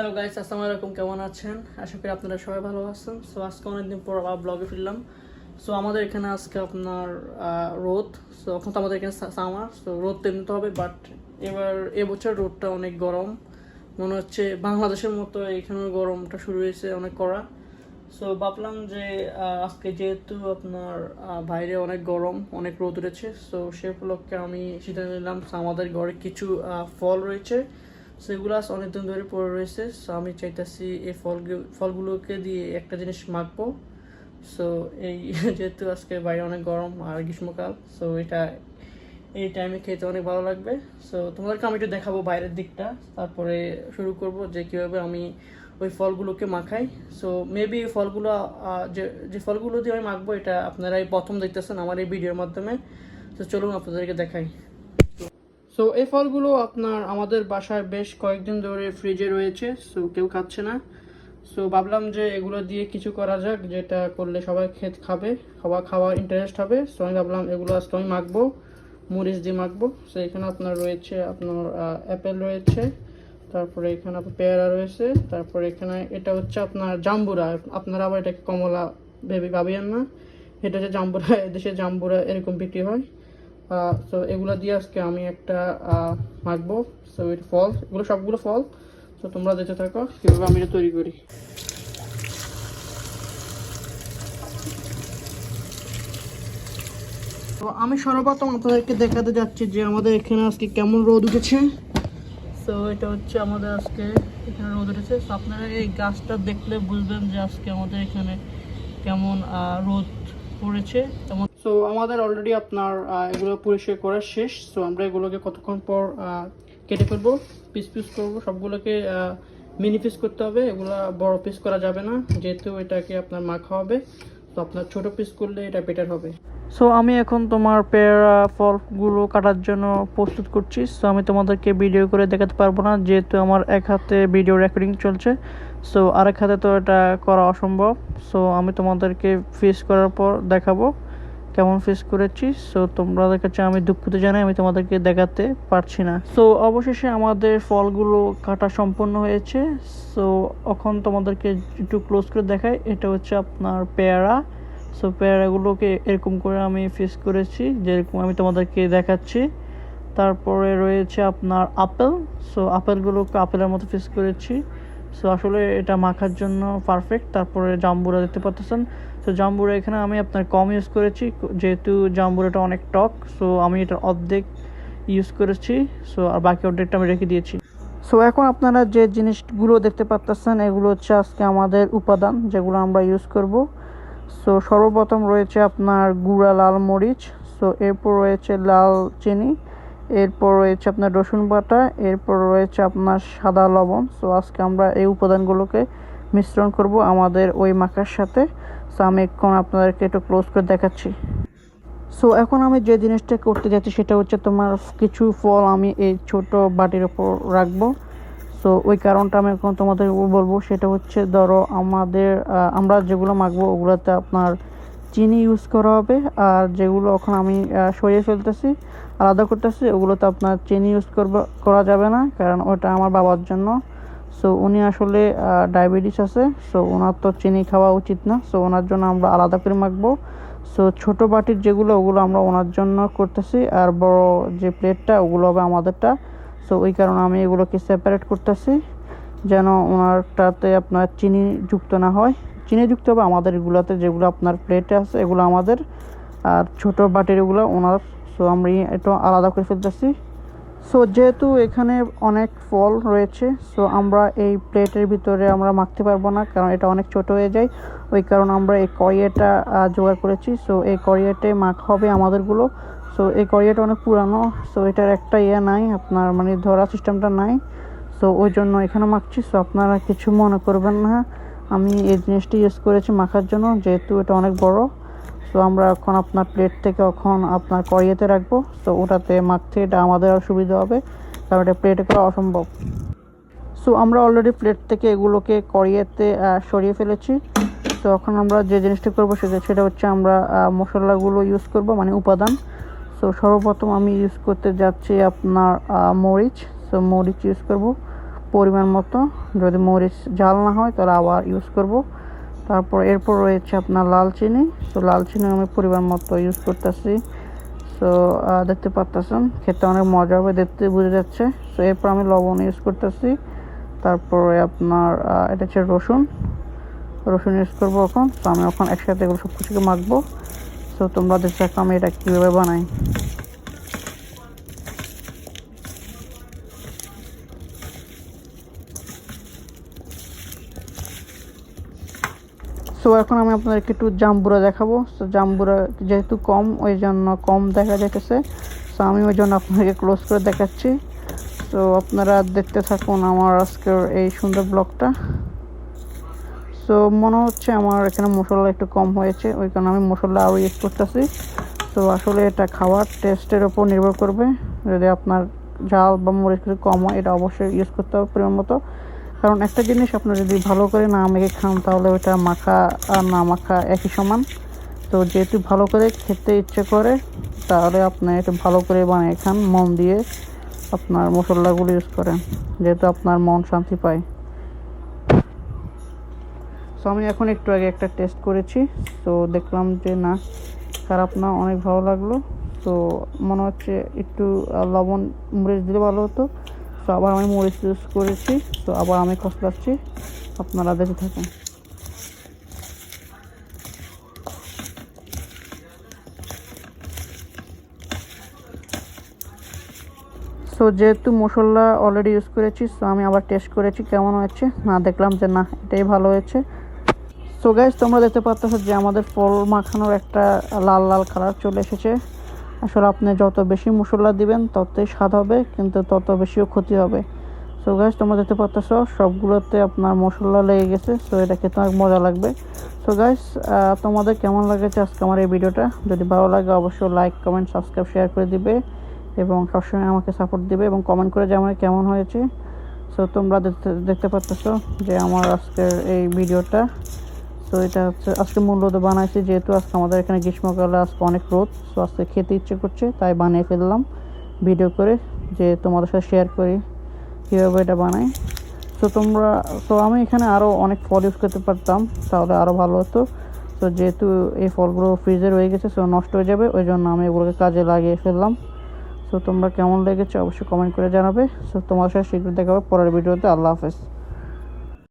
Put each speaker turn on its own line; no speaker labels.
Hello guys আসসালামু আলাইকুম, কেমন আছেন? আশা করি আপনারা সবাই ভালো আছেন। সো আজকে অনেকদিন পর আবার ব্লগে ফিরলাম। সো আমাদের এখানে আজকে আপনার রোদ। সো এখন তো আমাদের এখানে সামার সো রোদ তো এমনিতে হবে বাট এবার, এবছর রোদটা অনেক গরম। মনে হচ্ছে বাংলাদেশের মতো এখানেও গরমটা শুরু হয়েছে অনেক কড়া সো ভাবলাম যে আজকে যেহেতু আপনার বাইরে অনেক গরম, অনেক রোদ উঠেছে সো সে উপলক্ষে আমি সিদ্ধান্ত নিলাম আমাদের ঘরে কিছু ফল রয়েছে। সেগুলো আজ অনেকদিন ধরে পড়ে রয়েছে। সো আমি চাইতেছি এই ফল ফলগুলোকে দিয়ে একটা জিনিস মাখবো। সো এই যেহেতু আজকে বাইরে অনেক গরম আর গ্রীষ্মকাল সো এটা এই টাইমে খেতে অনেক ভালো লাগবে। সো তোমাদেরকে আমি একটু দেখাবো বাইরের দিকটা। তারপরে শুরু করব যে কীভাবে আমি ওই ফলগুলোকে মাখাই। সো মেবি এই ফলগুলো যে যে ফলগুলো দিয়ে আমি মাখবো, এটা আপনারা এই প্রথম দেখতেছেন আমার এই ভিডিওর মাধ্যমে। তো চলুন আপনাদেরকে দেখাই। সো এই ফলগুলো আপনার আমাদের বাসায় বেশ কয়েকদিন ধরে ফ্রিজে রয়েছে সো কেউ খাচ্ছে না। সো ভাবলাম যে এগুলো দিয়ে কিছু করা যাক, যেটা করলে সবাই খেত খাবে সবাই খাওয়ার ইন্টারেস্ট হবে। সো আমি ভাবলাম এগুলো আজকে আমি মাখবো, মরিচ দিয়ে মাখবো। সো এখানে আপনার রয়েছে, আপনার অ্যাপেল রয়েছে, তারপরে এখানে পেয়ারা রয়েছে, তারপরে এখানে এটা হচ্ছে আপনার জাম্বুরা। আপনারা আবার এটাকে কমলা ভেবে ভাবিয়েন না। এটা হচ্ছে জাম্বুরা, এদেশে জাম্বুরা এরকম বিক্রি হয়। সো এগুলো দিয়ে আজকে আমি একটা মাখবো। সো এটা ফল এগুলো সবগুলো ফল তো তোমরা দেখতে থাকো কীভাবে আমি এটা তৈরি করি। তো আমি সর্বপ্রথম আপনাদেরকে দেখাতে যাচ্ছি যে আমাদের এখানে আজকে কেমন রোদ উঠেছে। তো এটা হচ্ছে আমাদের আজকে এখানে রোদ উঠেছে। তো আপনারা এই গাছটা দেখলে বুঝবেন যে আজকে আমাদের এখানে কেমন রোদ পড়েছে। তেমন সো আমাদের অলরেডি আপনার এগুলো পরিষ্কার করা শেষ। সো আমরা এগুলোকে কতক্ষণ পর কেটে ফেলব? পিস পিস করব। সবগুলোকে মিনি পিস করতে হবে। এগুলো বড় পিস করা যাবে না। যেহেতু এটাকে আপনার মাখা হবে, তো আপনার ছোট পিস করলে এটা বেটার হবে। সো আমি এখন তোমার পেয়ারা ফলগুলো কাটার জন্য প্রস্তুত করছি। সো আমি তোমাদেরকে ভিডিও করে দেখাতে পারব না, যেহেতু আমার এক হাতে ভিডিও রেকর্ডিং চলছে। সো আরেক হাতে তো এটা করা অসম্ভব। সো আমি তোমাদেরকে ফেস করার পর দেখাবো। কেমন ফেস করেছি? সো তোমাদের কাছে আমি দুঃখিত জানাই, আমি তোমাদেরকে দেখাতে পারছি না। সো অবশেষে আমাদের ফলগুলো কাটা সম্পন্ন হয়েছে। সো এখন তোমাদেরকে একটু ক্লোজ করে দেখাই। এটা হচ্ছে আপনার পেয়ারা। সো পেয়ারাগুলোকে এরকম করে আমি ফেস করেছি, যেরকম আমি তোমাদেরকে দেখাচ্ছি। তারপরে রয়েছে আপনার আপেল। সো আপেলগুলোকে আপেলের মতো ফেস করেছি। সো আসলে এটা মাখার জন্য পারফেক্ট তারপরে জাম্বুরা দেখতে পাচ্ছেন তো জাম্বুরা এখানে আমি আপনার কম ইউজ করেছি। যেহেতু জাম্বুরাটা অনেক টক সো আমি এটা অর্ধেক ইউজ করেছি। সো আর বাকি অর্ধেকটা আমি রেখে দিয়েছি। সো এখন আপনারা যে জিনিসগুলো দেখতে পাচ্ছেন এগুলো হচ্ছে আজকে আমাদের উপাদান যেগুলো আমরা ইউজ করব। সো সর্বপ্রথম রয়েছে আপনার গুঁড়া লাল মরিচ। সো এরপর রয়েছে লাল চিনি। এরপর রয়েছে আপনার রসুন বাটা, এরপর রয়েছে আপনার সাদা লবণ। সো আজকে আমরা এই উপাদানগুলোকে মিশ্রণ করব আমাদের ওই মাখার সাথে। সো আমি এখন আপনাদেরকে একটু ক্লোজ করে দেখাচ্ছি। সো এখন আমি যে জিনিসটা করতে যাচ্ছি সেটা হচ্ছে তোমার কিছু ফল আমি এই ছোট বাটির ওপর রাখব। সো ওই কারণটা আমি এখন তোমাদের বলব, সেটা হচ্ছে ধরো আমাদের আমরা যেগুলো মাখবো ওগুলোতে আপনার চিনি ইউজ করা হবে। আর যেগুলো এখন আমি সরিয়ে ফেলতেছি আলাদা করতেছি, ওগুলো তো আপনার চিনি ইউজ করবা, করা যাবে না, কারণ ওটা আমার বাবার জন্য। সো উনি আসলে ডায়াবেটিস আছে সো ওনার তো চিনি খাওয়া উচিত না সো ওনার জন্য আমরা আলাদা করে মাখবো। সো ছোট বাটির যেগুলো, ওগুলো আমরা ওনার জন্য করতেছি, আর বড় যে প্লেটটা ওগুলো হবে আমাদেরটা। সো ওই কারণে আমি এগুলোকে সেপারেট করতেছি, যেন ওনারটাতে আপনার চিনি যুক্ত না হয়। চিনি যুক্ত হবে আমাদের এগুলোতে, যেগুলো আপনার প্লেটে আছে, এগুলো আমাদের। আর ছোট বাটির ওগুলো ওনার সো আমি একটু আলাদা করে ফেলতেছি। সো যেহেতু এখানে অনেক ফল রয়েছে সো আমরা এই প্লেটের ভিতরে আমরা মাখতে পারব না, কারণ এটা অনেক ছোট হয়ে যায়। ওই কারণে আমরা এই কড়িয়াটা জোগাড় করেছি। সো এই কড়িয়াতে মাখা হবে আমাদেরগুলো। সো এই কড়িয়াটা অনেক পুরানো সো এটার একটা ইয়ে নাই, আপনার মানে ধরা সিস্টেমটা নাই। সো ওই জন্য এখানে মাখছি। সো আপনারা কিছু মনে করবেন না। আমি এই জিনিসটি ইউজ করেছি মাখার জন্য, যেহেতু এটা অনেক বড়। সো আমরা এখন আপনার প্লেট থেকে এখন আপনার কড়িয়াতে রাখব। তো ওটাতে মাখতে এটা আমাদের আর সুবিধা হবে, কারণ এটা প্লেটে করা অসম্ভব। সো আমরা অলরেডি প্লেট থেকে এগুলোকে কড়িয়াতে সরিয়ে ফেলেছি। তো এখন আমরা যে জিনিসটা করব সেটা সেটা হচ্ছে আমরা মশলাগুলো ইউজ করব মানে উপাদান। সো সর্বপ্রথম আমি ইউজ করতে যাচ্ছি আপনার মরিচ। সো মরিচ ইউজ করব পরিমাণ মতো। যদি মরিচ ঝাল না হয়, তাহলে আবার ইউজ করব। তারপর এরপর রয়েছে আপনার লাল চিনি। তো লাল চিনি আমি পরিমাণ মতো ইউজ করতেছি। সো দেখতে পারতেছেন, খেতে অনেক মজা হবে, দেখতে বুঝে যাচ্ছে। সো এরপর আমি লবণ ইউজ করতেছি। তারপরে আপনার এটা হচ্ছে রসুন। রসুন ইউজ করব এখন। তো আমি এখন একসাথে এগুলো সব কিছুকে মাখবো। তো তোমরা থাকো আমি এটা কীভাবে বানাই। সো এখন আমি আপনাদেরকে একটু জাম্বুরা দেখাবো। সো জাম্বুরা যেহেতু কম, ওই জন্য কম দেখা যাইতেছে। সো আমি ওই জন্য আপনাদেরকে ক্লোজ করে দেখাচ্ছি। সো আপনারা দেখতে থাকুন আমার আজকের এই সুন্দর ব্লগটা। সো মনে হচ্ছে আমার এখানে মশলা একটু কম হয়েছে, ওই কারণে আমি মশলা আরও ইউজ করতেছি। তো আসলে এটা খাওয়ার টেস্টের ওপর নির্ভর করবে। যদি আপনার ঝাল বা মরিচ কিছু কম হয়, এটা অবশ্যই ইউজ করতে হবে পরিমাণ মতো। কারণ একটা জিনিস আপনার যদি ভালো করে না মেখে খান, তাহলে ওইটা মাখা আর না মাখা একই সমান। তো যেহেতু ভালো করে খেতে ইচ্ছে করে, তাহলে আপনি একটু ভালো করে বানিয়ে খান, মন দিয়ে আপনার মশলাগুলো ইউজ করেন, যেহেতু আপনার মন শান্তি পায়। সো আমি এখন একটু আগে একটা টেস্ট করেছি। তো দেখলাম যে না, খারাপ না, অনেক ভালো লাগল। তো মনে হচ্ছে একটু লবণ মরিচ দিলে ভালো হতো। তো আবার আমি মরিচ ইউজ করেছি। তো আবার আমি কষলাচ্ছি আপনারা দেখে থাকেন। সো যেহেতু মশলা অলরেডি ইউজ করেছি সো আমি আবার টেস্ট করেছি কেমন হয়েছে। না দেখলাম যে, না, এটাই ভালো হয়েছে। সো গাইজ তোমরা দেখতে পাচ্ছ যে আমাদের ফল মাখানোর একটা লাল লাল কালার চলে এসেছে। আসলে আপনি যত বেশি মশলা দিবেন, ততই স্বাদ হবে, কিন্তু তত বেশিও ক্ষতি হবে। সো গাইজ তোমরা দেখতে পাচ্ছ সবগুলোতে আপনার মশলা লেগে গেছে সো এটা খেতে অনেক মজা লাগবে। সো গাইজ তোমাদের কেমন লাগেছে আজকে আমার এই ভিডিওটা? যদি ভালো লাগে, অবশ্যই লাইক কমেন্ট সাবস্ক্রাইব শেয়ার করে দিবে এবং সবসময় আমাকে সাপোর্ট দিবে এবং কমেন্ট করে জানাবে কেমন হয়েছে। সো তোমরা দেখতে দেখতে পাচ্ছ যে আমার আজকের এই ভিডিওটা তো এটা হচ্ছে আজকে মূলত বানাইছি, যেহেতু আজকে আমাদের এখানে গ্রীষ্মকালে আজকে অনেক রোদ সো আজকে খেতে ইচ্ছে করছে, তাই বানিয়ে ফেললাম ভিডিও করে যে তোমাদের সাথে শেয়ার করি কীভাবে এটা বানাই। তো তোমরা, তো আমি এখানে আরও অনেক ফল ইউজ করতে পারতাম, তাহলে আরও ভালো হতো। তো যেহেতু এই ফলগুলো ফ্রিজে রয়ে গেছে সো নষ্ট হয়ে যাবে, ওই জন্য আমি এগুলোকে কাজে লাগিয়ে ফেললাম। সো তোমরা কেমন লেগেছে অবশ্যই কমেন্ট করে জানাবে। সো তোমার সাথে শীঘ্র দেখা হবে, পরের ভিডিওতে আল্লাহ হাফেজ।